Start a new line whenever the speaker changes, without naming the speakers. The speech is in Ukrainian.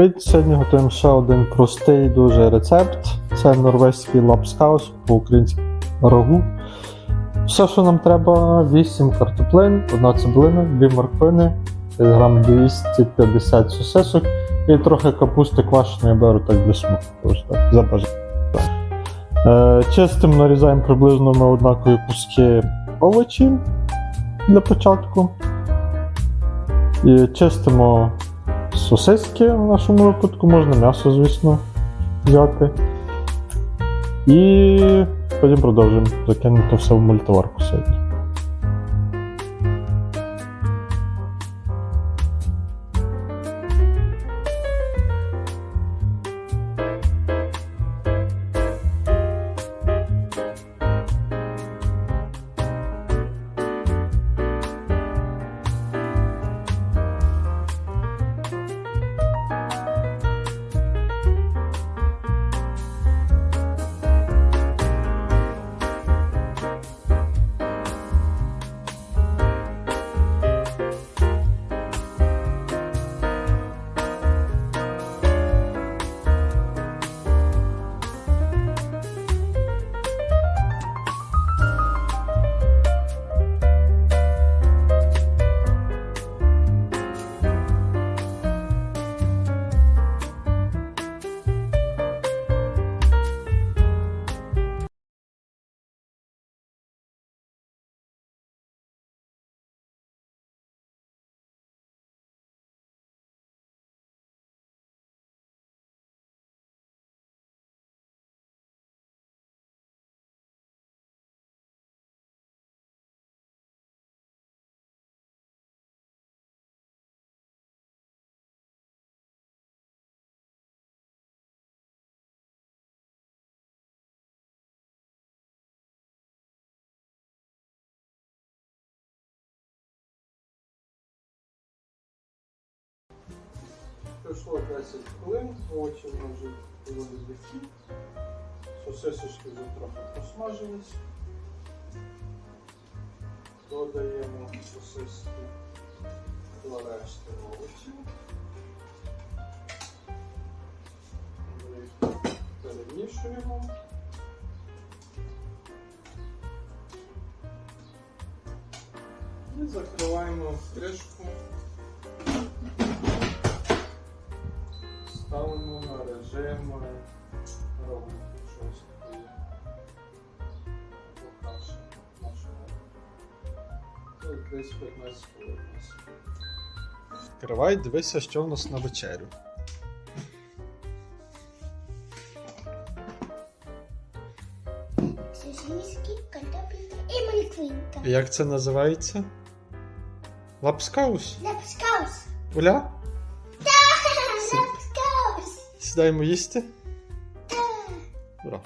Привіт! Сьогодні готуємо ще один простий дуже рецепт. Це норвезький лапскаус по-українськи рагу. Все, що нам треба, 8 картоплин, 1 цибулина, 2 морквини, грам 250 сосисок і трохи капусти квашеної беру так для смаку. За бажанням. Е, Чистим нарізаємо приблизно на однакові куски овочі для початку. І чистимо сосиски в нашому випадку, можна м'ясо, звісно, взяти. І потім продовжимо закинути все в мультиварку сьогодні. Пройшло 10 хвилин, овочі нас вже були збиті, сосисочки вже трохи посмажились. Додаємо сосиски до решти овочів. Ми Перемішуємо. І закриваємо кришку. Десь 15 хвилин. у нас. Відкривай, дивися, що в нас на вечерю.
Сосиски, картопелька і морквинка.
Як це називається? Лапскаус?
Лапскаус.
Уля?
Лапскаус.
Сідаємо їсти? Ура.